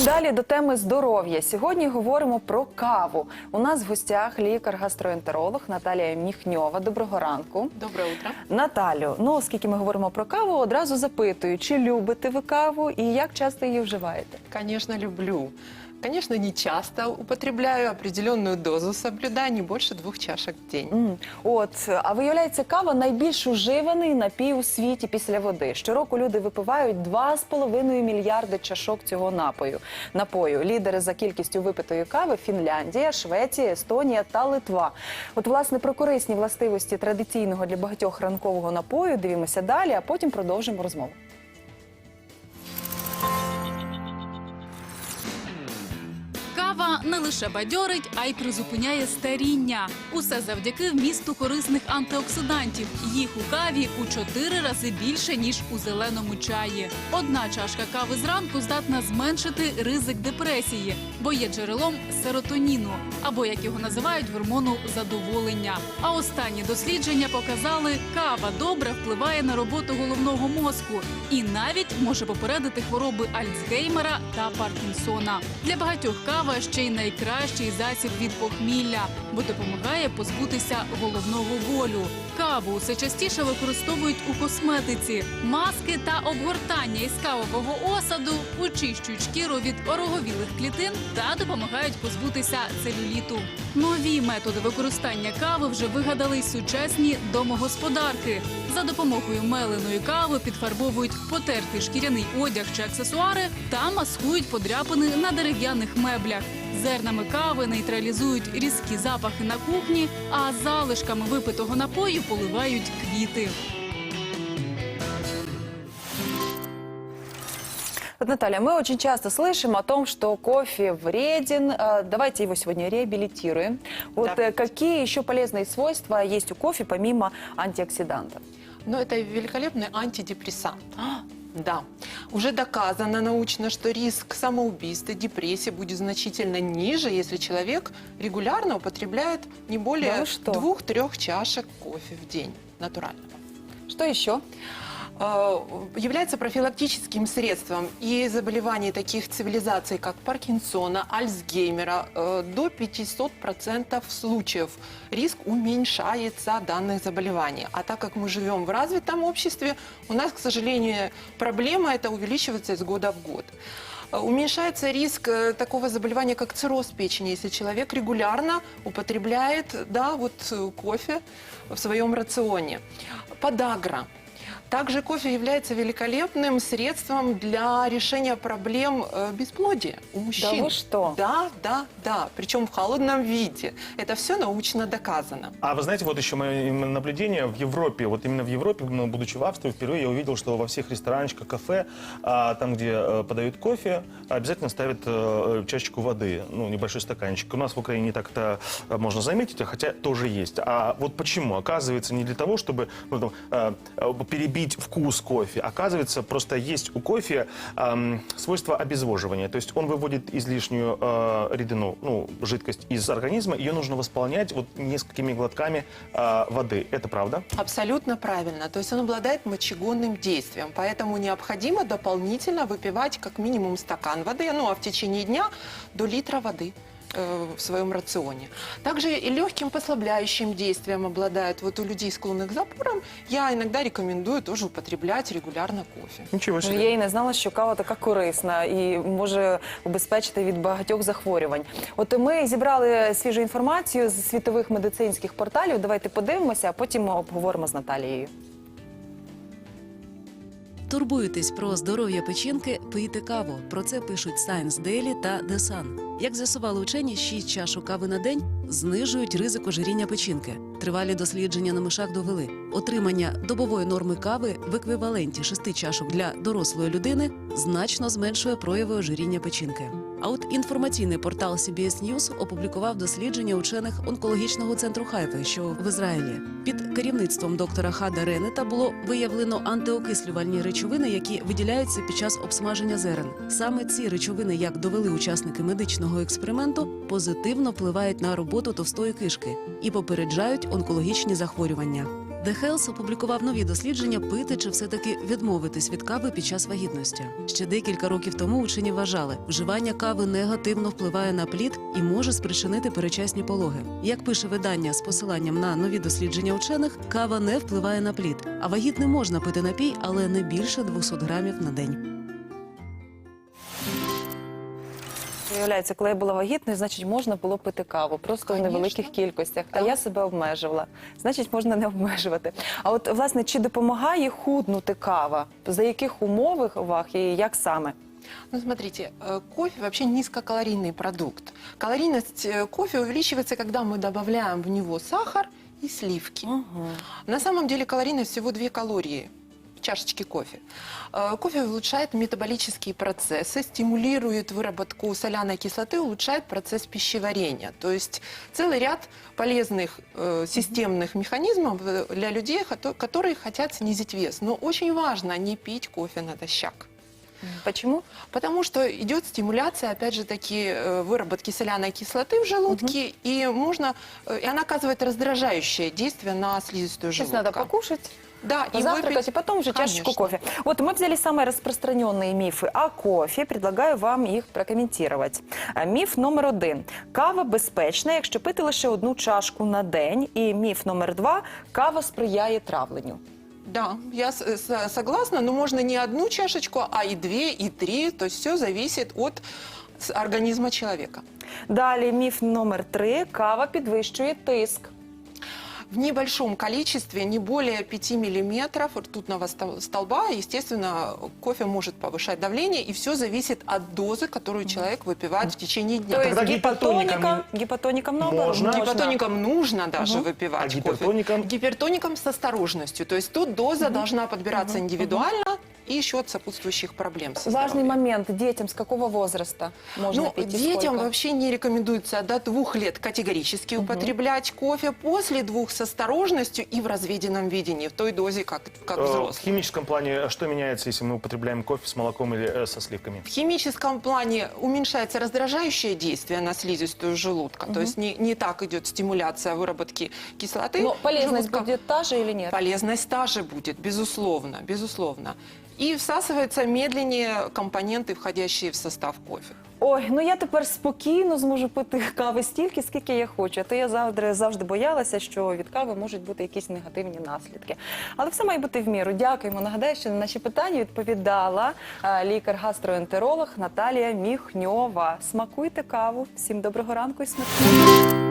І далі до теми здоров'я. Сьогодні говоримо про каву. У нас в гостях лікар-гастроентеролог Наталія Міхньова. Доброго ранку. Доброе утро. Наталю, ну оскільки ми говоримо про каву, одразу запитую, чи любите ви каву і як часто її вживаєте? Конечно, люблю. Конечно, не часто употребляю определенную дозу, соблюдаю не больше двух чашек в день. М, От, а виявляється, кава найбільш уживаний напій у світі після води. Щороку люди випивають 2,5 мільярди чашок цього напою. Напою. Лідери за кількістю випитої кави Фінляндія, Швеція, Естонія та Литва. От, власне, про корисні властивості традиційного для багатьох ранкового напою дивимося далі, а потім продовжимо розмову. Не лише бадьорить, а й призупиняє старіння. Усе завдяки вмісту корисних антиоксидантів. Їх у каві у чотири рази більше ніж у зеленому чаї. Одна чашка кави зранку здатна зменшити ризик депресії, бо є джерелом серотоніну, або як його називають гормону задоволення. А останні дослідження показали, кава добре впливає на роботу головного мозку і навіть може попередити хвороби Альцгеймера та Паркінсона. Для багатьох кава ще й найкращий засіб від похмілля, бо допомагає позбутися головного болю. Каву все частіше використовують у косметиці. Маски та обгортання із кавового осаду очищують шкіру від ороговілих клітин та допомагають позбутися целюліту. Нові методи використання кави вже вигадали й сучасні домогосподарки. За допомогою меленої кави підфарбовують потертий шкіряний одяг чи аксесуари та маскують подряпини на дерев'яних меблях. Зернами кави нейтралізують різкі запахи на кухні, а залишками випитого напою поливають квіти. Вот, Наталья, мы очень часто слышим о том, что кофе вреден. Э, Давайте его сегодня реабилитируем. Вот Да. э, какие еще полезные свойства есть у кофе помимо антиоксидантов? Но это великолепный антидепрессант. Да, уже доказано научно, что риск самоубийства, депрессии будет значительно ниже, если человек регулярно употребляет не более вы что? двух-трех чашек кофе в день натурального. Что еще? Э, является профилактическим средством и заболеваний таких цивилизаций, как Паркинсона, Альцгеймера, э, до 500% случаев риск уменьшается данных заболеваний. А так как мы живем в развитом обществе, у нас, к сожалению, проблема это увеличивается из года в год. Э, Уменьшается риск такого заболевания, как цирроз печени, если человек регулярно употребляет да, вот, кофе в своем рационе. Подагра. Также кофе является великолепным средством для решения проблем э, бесплодия у мужчин. вы что? Да, да, да. Причем в холодном виде. Это все научно доказано. А вы знаете, вот еще мое наблюдение в Европе, вот именно в Европе, ну, будучи в Австрии, впервые я увидел, что во всех ресторанчиках, кафе, а, там, где э, подают кофе, обязательно ставят э, чашечку воды, ну, небольшой стаканчик. У нас в Украине так это э, можно заметить, хотя тоже есть. А вот почему? Оказывается, не для того, чтобы ну, там, э, э, перебить вкус кофе. Оказывается, просто есть у кофе эм, свойство обезвоживания. То есть он выводит излишнюю э, рідину, ну, жидкость из организма, ее нужно восполнять вот несколькими глотками э, воды. Это правда? Абсолютно правильно. То есть он обладает мочегонным действием. Поэтому необходимо дополнительно выпивать как минимум стакан воды, ну а в течение дня до литра воды э, в своем рационе. Также и легким послабляющим действием обладает. Вот у людей, склонных к запорам, я иногда рекомендую тоже употреблять регулярно кофе. Ничего Ну, я і не знала, що кава така корисна і може убезпечити від багатьох захворювань. От ми зібрали свіжу інформацію з світових медицинських порталів. Давайте подивимося, а потім обговоримо з Наталією. Турбуєтесь про здоров'я печінки, пийте каву. Про це пишуть Science Daily та The Sun. Як з'ясували учені, 6 чашок кави на день знижують ризик ожиріння печінки. Тривалі дослідження на мишах довели. Отримання добової норми кави в еквіваленті 6 чашок для дорослої людини значно зменшує прояви ожиріння печінки. А от інформаційний портал CBS News опублікував дослідження учених онкологічного центру Хайфи, що в Ізраїлі. Під керівництвом доктора Хада Ренета було виявлено антиокислювальні речовини, які виділяються під час обсмаження зерен. Саме ці речовини, як довели учасники медичного експерименту, позитивно впливають на роботу товстої кишки і попереджають онкологічні захворювання. The Health опублікував нові дослідження пити чи все-таки відмовитись від кави під час вагітності. Ще декілька років тому учені вважали, вживання кави негативно впливає на плід і може спричинити перечасні пологи. Як пише видання з посиланням на нові дослідження учених, кава не впливає на плід, а вагітним можна пити напій, але не більше 200 грамів на день. Виявляється, коли я була вагітною, значить можна було пити каву просто в Конечно. невеликих кількостях. А Так. я себе обмежувала. Значить, можна не обмежувати. А от власне, чи допомагає худнути кава? За яких умовах і як саме? Ну, смотрите, э, кофе вообще низкокалорийный продукт. Калорийность э, кофе увеличивается, когда мы добавляем в него сахар и сливки. На самом деле калорийность всего 2 калории В чашечке кофе. Э, Кофе улучшает метаболические процессы, стимулирует выработку соляной кислоты, улучшает процесс пищеварения. То есть целый ряд полезных э, системных механизмов э, для людей, которые хотят снизить вес. Но очень важно не пить кофе натощак. Почему? Потому что идет стимуляция, опять же таки, э, выработки соляной кислоты в желудке, и можно, и она оказывает раздражающее действие на слизистую желудка. треба покушать, Да, и позавтракать, выпить- и потом уже чашечку Конечно. кофе. Вот мы взяли самые распространенные мифы о кофе. Предлагаю вам їх прокоментувати. А, Міф номер один: кава безпечна, якщо пити лише одну чашку на день. І міф номер два: кава сприяє травленню. Да, я с- с- согласна, но можно не одну чашечку, а и две, и три. То есть все зависит от с- организма человека. Далі міф номер три: кава підвищує тиск. В небольшом количестве, не более 5 миллиметров ртутного стол- столба, естественно, кофе может повышать давление, и все зависит от дозы, которую человек выпивает в течение дня. То тогда есть гипотоникам гипотоникам, гипотоникам наоборот можно. Гипотоникам нужно даже выпивать А кофе. гипертоникам? Гипертоникам с осторожностью. То есть тут доза должна подбираться индивидуально и еще от сопутствующих проблем со Важный момент. Детям с какого возраста можно Ну, пить детям сколько? вообще не рекомендуется до двух лет категорически употреблять кофе. После двух с осторожностью и в разведенном видении, в той дозе, как, как Э, В взрослый. химическом плане э, что меняется, если мы употребляем кофе с молоком или э, со сливками? В химическом плане уменьшается раздражающее действие на слизистую желудка. То есть не, не так идет стимуляция выработки кислоты. Но полезность желудка. будет та же или нет? Полезность та же будет, безусловно, безусловно. И всасываются медленнее компоненты, входящие в состав кофе. Ой, ну я тепер спокійно зможу пити кави стільки, скільки я хочу. А то я завжди, завжди боялася, що від кави можуть бути якісь негативні наслідки. Але все має бути в міру. Дякуємо. Нагадаю, що на наші питання відповідала е, лікар-гастроентеролог Наталія Міхньова. Смакуйте каву. Всім доброго ранку і смачного.